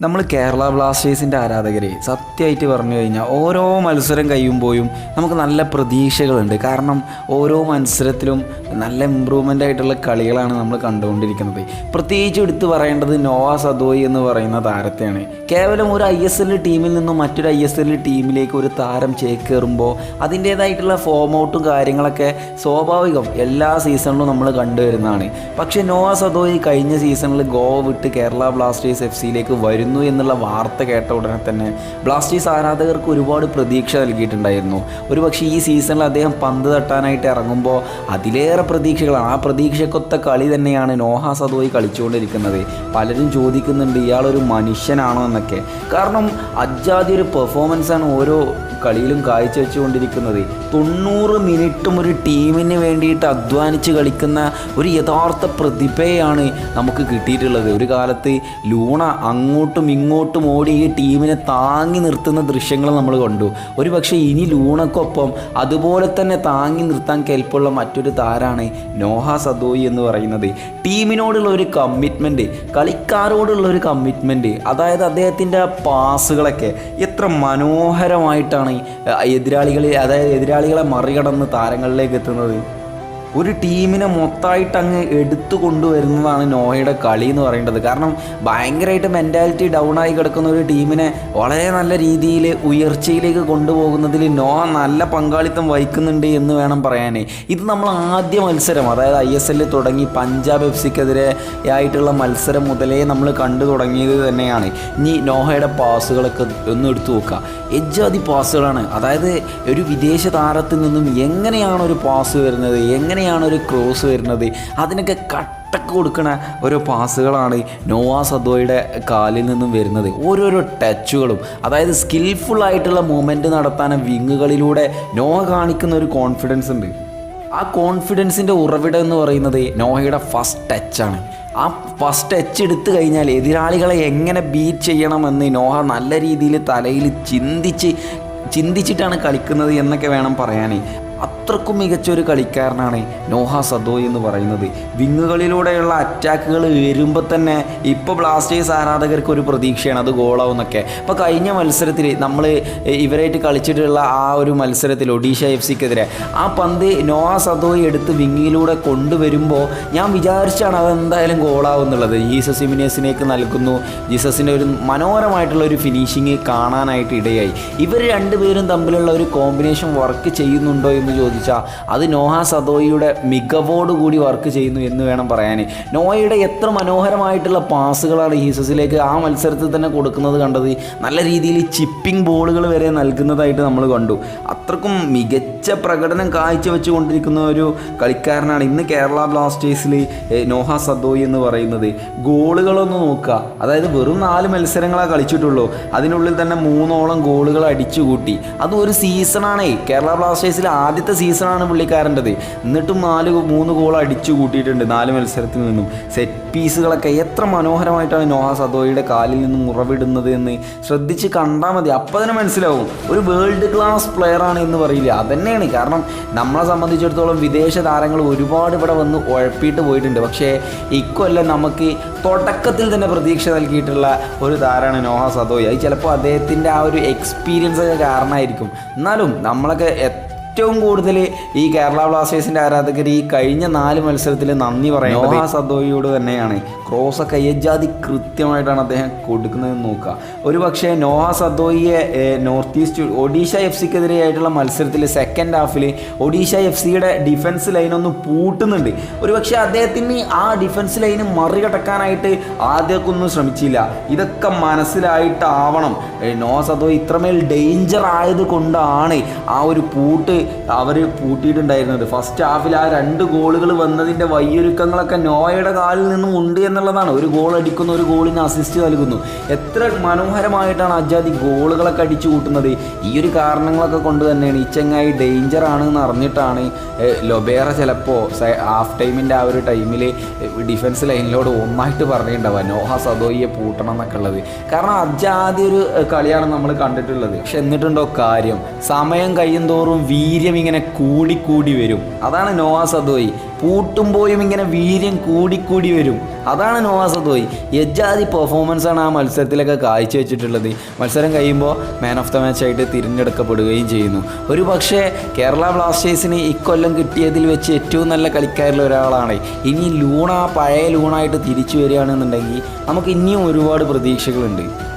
നമ്മൾ കേരള ബ്ലാസ്റ്റേഴ്സിന്റെ ആരാധകരെ സത്യമായിട്ട് പറഞ്ഞു കഴിഞ്ഞാൽ ഓരോ മത്സരം കഴിയുമ്പോഴും നമുക്ക് നല്ല പ്രതീക്ഷകളുണ്ട്. കാരണം ഓരോ മത്സരത്തിലും നല്ല ഇമ്പ്രൂവ്മെന്റ് ആയിട്ടുള്ള കളികളാണ് നമ്മൾ കണ്ടുകൊണ്ടിരിക്കുന്നത്. പ്രത്യേകിച്ച് എടുത്തു പറയേണ്ടത് നോവ സദോയി എന്ന് പറയുന്ന താരത്തെയാണ്. കേവലം ഒരു ഐ എസ് എൽ ടീമിൽ നിന്നും മറ്റൊരു ഐ എസ് എൽ ടീമിലേക്ക് ഒരു താരം ചേക്കേറുമ്പോൾ അതിന്റേതായിട്ടുള്ള ഫോം ഔട്ടും കാര്യങ്ങളൊക്കെ സ്വാഭാവികം എല്ലാ സീസണിലും നമ്മൾ കണ്ടുവരുന്നതാണ്. പക്ഷേ നോവ സദോയി കഴിഞ്ഞ സീസണിൽ ഗോവ വിട്ട് കേരള ബ്ലാസ്റ്റേഴ്സ് എഫ് സിയിലേക്ക് വരുന്നു എന്നുള്ള വാർത്ത കേട്ട ഉടനെ തന്നെ ബ്ലാസ്റ്റേഴ്സ് ആരാധകർക്ക് ഒരുപാട് പ്രതീക്ഷ നൽകിയിട്ടുണ്ടായിരുന്നു. ഒരു പക്ഷേ ഈ സീസണിൽ അദ്ദേഹം പന്ത് തട്ടാനായിട്ട് ഇറങ്ങുമ്പോൾ അതിലേറെ പ്രതീക്ഷകളാണ്. ആ പ്രതീക്ഷക്കൊത്ത കളി തന്നെയാണ് നോഹ സദോയി കളിച്ചുകൊണ്ടിരിക്കുന്നത്. പലരും ചോദിക്കുന്നുണ്ട് ഇയാളൊരു മനുഷ്യനാണോ എന്നൊക്കെ. കാരണം അജാതി ഒരു പെർഫോമൻസാണ് ഓരോ കളിയിലും കാഴ്ചവെച്ചുകൊണ്ടിരിക്കുന്നത്. തൊണ്ണൂറ് മിനിറ്റും ഒരു ടീമിന് വേണ്ടിയിട്ട് അധ്വാനിച്ച് കളിക്കുന്ന ഒരു യഥാർത്ഥ പ്രതിഭയാണ് നമുക്ക് കിട്ടിയിട്ടുള്ളത്. ഒരു കാലത്ത് ലൂണ അങ്ങോട്ടും ഇങ്ങോട്ടും ഓടി ഈ ടീമിനെ താങ്ങി നിർത്തുന്ന ദൃശ്യങ്ങൾ നമ്മൾ കണ്ടു. ഒരു പക്ഷേ ഇനി ലൂണക്കൊപ്പം അതുപോലെ തന്നെ താങ്ങി നിർത്താൻ കേൾപ്പുള്ള മറ്റൊരു താരാണ് നോഹ സദോയി എന്ന് പറയുന്നത്. ടീമിനോടുള്ള ഒരു കമ്മിറ്റ്മെന്റ് കളിക്കാരോടുള്ള ഒരു കമ്മിറ്റ്മെന്റ് അതായത് അദ്ദേഹത്തിന്റെ പാസുകളൊക്കെ എത്ര മനോഹരമായിട്ടാണ് എതിരാളികളെ അതായത് എതിരാളികളെ മറികടന്ന് താരങ്ങളിലേക്ക് എത്തുന്നത്. ഒരു ടീമിനെ മൊത്തമായിട്ട് അങ്ങ് എടുത്തു കൊണ്ടുവരുന്നതാണ് നോഹയുടെ കളി എന്ന് പറയേണ്ടത്. കാരണം ഭയങ്കരമായിട്ട് മെന്റാലിറ്റി ഡൗൺ ആയി കിടക്കുന്ന ഒരു ടീമിനെ വളരെ നല്ല രീതിയിൽ ഉയർച്ചയിലേക്ക് കൊണ്ടുപോകുന്നതിൽ നോ നല്ല പങ്കാളിത്തം വഹിക്കുന്നുണ്ട് എന്ന് വേണം പറയാനേ. ഇത് നമ്മൾ ആദ്യ മത്സരം അതായത് ഐ എസ് എല്ലിൽ തുടങ്ങി പഞ്ചാബ് എഫ് സിക്കെതിരെ ആയിട്ടുള്ള മത്സരം മുതലേ നമ്മൾ കണ്ടു തുടങ്ങിയത് തന്നെയാണ്. ഇനി നോഹയുടെ പാസുകളൊക്കെ ഒന്ന് എടുത്തു നോക്കുക. എജ്ജാതി പാസുകളാണ്. അതായത് ഒരു വിദേശ താരത്തിൽ നിന്നും എങ്ങനെയാണ് ഒരു പാസ് വരുന്നത്? എങ്ങനെയാണ് ഒരു ക്രോസ് വരുന്നത്? അതിനൊക്കെ കട്ടക്ക് കൊടുക്കണ ഓരോ പാസുകളാണ് നോവാ സദോയുടെ കാലിൽ നിന്നും വരുന്നത്. ഓരോരോ ടച്ചുകളും അതായത് സ്കിൽഫുൾ ആയിട്ടുള്ള നടത്താൻ വിങ്ങുകളിലൂടെ നോവ കാണിക്കുന്ന ഒരു കോൺഫിഡൻസ് ഉണ്ട്. ആ കോൺഫിഡൻസിന്റെ ഉറവിടം എന്ന് പറയുന്നത് നോഹയുടെ ഫസ്റ്റ് ടച്ചാണ് ആ ഫസ്റ്റ് ടച്ച് എടുത്തു കഴിഞ്ഞാൽ എതിരാളികളെ എങ്ങനെ ബീറ്റ് ചെയ്യണമെന്ന് നോഹ നല്ല രീതിയിൽ തലയിൽ ചിന്തിച്ച് ചിന്തിച്ചിട്ടാണ് കളിക്കുന്നത് എന്നൊക്കെ വേണം പറയാനേ. അത്രക്കും മികച്ച ഒരു കളിക്കാരനാണ് നോഹ സദോയ് എന്ന് പറയുന്നത്. വിങ്ങുകളിലൂടെയുള്ള അറ്റാക്കുകൾ വരുമ്പോൾ തന്നെ ഇപ്പോൾ ബ്ലാസ്റ്റേഴ്സ് ആരാധകർക്ക് ഒരു പ്രതീക്ഷയാണ് അത് ഗോളാവുന്നൊക്കെ. അപ്പോൾ കഴിഞ്ഞ മത്സരത്തിൽ നമ്മൾ ഇവരായിട്ട് കളിച്ചിട്ടുള്ള ആ ഒരു മത്സരത്തിൽ ഒഡീഷ എഫ് സിക്കെതിരെ ആ പന്ത് നോഹ സദോയ് എടുത്ത് വിങ്ങിലൂടെ കൊണ്ടുവരുമ്പോൾ ഞാൻ വിചാരിച്ചാണ് അതെന്തായാലും ഗോളാവുന്നുള്ളത്. ജീസസ് ഇമിനേസിനേക്ക് നൽകുന്നു. ജീസസിന്റെ ഒരു മനോഹരമായിട്ടുള്ള ഒരു ഫിനിഷിങ് കാണാനായിട്ട് ഇടയായി. ഇവർ രണ്ടുപേരും തമ്മിലുള്ള ഒരു കോമ്പിനേഷൻ വർക്ക് ചെയ്യുന്നുണ്ടോ എന്ന് ചോദിച്ചാൽ അത് നോഹ സദോയിയുടെ മികവോടുകൂടി വർക്ക് ചെയ്യുന്നു എന്ന് വേണം പറയാൻ നോയയുടെ എത്ര മനോഹരമായിട്ടുള്ള പാസുകളാണ് ഹീസസിലേക്ക് ആ മത്സരത്തിൽ തന്നെ കൊടുക്കുന്നത് കണ്ടത്. നല്ല രീതിയിൽ ചിപ്പിംഗ് ബോളുകൾ വരെ നൽകുന്നതായിട്ട് നമ്മൾ കണ്ടു. അത്രക്കും മികച്ച പ്രകടനം കാഴ്ചവെച്ച് കൊണ്ടിരിക്കുന്ന ഒരു കളിക്കാരനാണ് ഇന്ന് കേരള ബ്ലാസ്റ്റേഴ്സിൽ നോഹ സദോയി എന്ന് പറയുന്നത്. ഗോളുകളൊന്ന് നോക്കുക. അതായത് വെറും നാല് മത്സരങ്ങളാണ് കളിച്ചിട്ടുള്ളൂ. അതിനുള്ളിൽ തന്നെ മൂന്നോളം ഗോളുകൾ അടിച്ചു കൂട്ടി അതും ഒരു സീസണാണേ. കേരള ബ്ലാസ്റ്റേഴ്സിൽ ആദ്യത്തെ സീസണാണ് പുള്ളിക്കാരന്റെത്. എന്നിട്ടും നാല് മൂന്ന് ഗോൾ അടിച്ചു കൂട്ടിയിട്ടുണ്ട് നാല് മത്സരത്തിൽ നിന്നും. സെറ്റ് പീസുകളൊക്കെ എത്ര മനോഹരമായിട്ടാണ് നോഹ സദോയുടെ കാലിൽ നിന്നും ഉറവിടുന്നത് എന്ന് ശ്രദ്ധിച്ച് കണ്ടാൽ മതി. അപ്പോൾ തന്നെ മനസ്സിലാവും. ഒരു വേൾഡ് ക്ലാസ് പ്ലെയറാണ് എന്ന് പറയില്ല. അതന്നെയാണ്. കാരണം നമ്മളെ സംബന്ധിച്ചിടത്തോളം വിദേശ താരങ്ങൾ ഒരുപാട് ഇവിടെ വന്ന് ഉഴപ്പിയിട്ട് പോയിട്ടുണ്ട്. പക്ഷേ ഇക്കൊല്ലം നമുക്ക് തുടക്കത്തിൽ തന്നെ പ്രതീക്ഷ നൽകിയിട്ടുള്ള ഒരു താരമാണ് നോഹ സദോയ്. അത് ചിലപ്പോൾ അദ്ദേഹത്തിന്റെ ആ ഒരു എക്സ്പീരിയൻസ് ഒക്കെ കാരണമായിരിക്കും എന്നാലും നമ്മളൊക്കെ ഏറ്റവും കൂടുതൽ ഈ കേരള ബ്ലാസ്റ്റേഴ്സിന്റെ ആരാധകർ ഈ കഴിഞ്ഞ നാല് മത്സരത്തിൽ നന്ദി പറയുന്നത് നോഹ സദോയിയോട് തന്നെയാണ്. ക്രോസ് ഒക്കെ എജാതി കൃത്യമായിട്ടാണ് അദ്ദേഹം കൊടുക്കുന്നതെന്ന് നോക്കുക. ഒരു പക്ഷേ നോഹ സദോയിയെ നോർത്ത് ഈസ്റ്റ് ഒഡീഷ എഫ് സിക്കെതിരെയായിട്ടുള്ള മത്സരത്തിൽ സെക്കൻഡ് ഹാഫിൽ ഒഡീഷ എഫ് സിയുടെ ഡിഫൻസ് ലൈൻ ഒന്ന് പൂട്ടുന്നുണ്ട്. ഒരു പക്ഷേ അദ്ദേഹത്തിന് ആ ഡിഫൻസ് ലൈന് മറികടക്കാനായിട്ട് ആദ്യമൊക്കെ ഒന്നും ശ്രമിച്ചില്ല. ഇതൊക്കെ മനസ്സിലായിട്ടാവണം. നോഹ സദോയി ഇത്രമേൽ ഡേഞ്ചർ ആയത് കൊണ്ടാണ് ആ ഒരു പൂട്ട് അവർ പൂട്ടിയിട്ടുണ്ടായിരുന്നത്. ഫസ്റ്റ് ഹാഫിൽ ആ രണ്ട് ഗോളുകൾ വന്നതിന്റെ വയ്യൊരുക്കങ്ങളൊക്കെ നോയയുടെ കാലിൽ നിന്നും ഉണ്ട് എന്നുള്ളതാണ്. ഒരു ഗോൾ അടിക്കുന്ന ഒരു ഗോളിന് അസിസ്റ്റ് നൽകുന്നു. എത്ര മനോഹരമായിട്ടാണ് അജാദി ഗോളുകളൊക്കെ അടിച്ചു കൂട്ടുന്നത്. ഈ ഒരു കാരണങ്ങളൊക്കെ കൊണ്ട് തന്നെയാണ് ഈ ചങ്ങായി ആണ് എന്ന് അറിഞ്ഞിട്ടാണ് ലൊബേറ ചിലപ്പോൾ ഹാഫ് ടൈമിന്റെ ആ ഒരു ടൈമിൽ ഡിഫൻസ് ലൈനിലോട് ഒന്നായിട്ട് പറഞ്ഞിട്ടുണ്ടാവുക. നോഹ സദോയിയെ പൂട്ടണം എന്നൊക്കെ ഉള്ളത്. കാരണം അജാതി ഒരു കളിയാണ് നമ്മൾ കണ്ടിട്ടുള്ളത്. പക്ഷെ എന്നിട്ടുണ്ടോ കാര്യം? സമയം കഴിയും തോറും വീര വീര്യം ഇങ്ങനെ കൂടിക്കൂടി വരും. അതാണ് നോവാ സദോയി പൂട്ടുമ്പോഴും ഇങ്ങനെ വീര്യം കൂടിക്കൂടി വരും. അതാണ് നോവാ സദോയി എജാതി പെർഫോമൻസ് ആണ് ആ മത്സരത്തിലൊക്കെ കാഴ്ചവെച്ചിട്ടുള്ളത്. മത്സരം കഴിയുമ്പോൾ മാൻ ഓഫ് ദ മാച്ച് ആയിട്ട് തിരഞ്ഞെടുക്കപ്പെടുകയും ചെയ്യുന്നു. ഒരു പക്ഷേ കേരള ബ്ലാസ്റ്റേഴ്സിന് ഇക്കൊല്ലം കിട്ടിയതിൽ വെച്ച് ഏറ്റവും നല്ല കളിക്കാരിൽ ഒരാളാണ്. ഇനി ലൂണ പഴയ ലൂണായിട്ട് തിരിച്ചു വരികയാണെന്നുണ്ടെങ്കിൽ നമുക്ക് ഇനിയും ഒരുപാട് പ്രതീക്ഷകളുണ്ട്.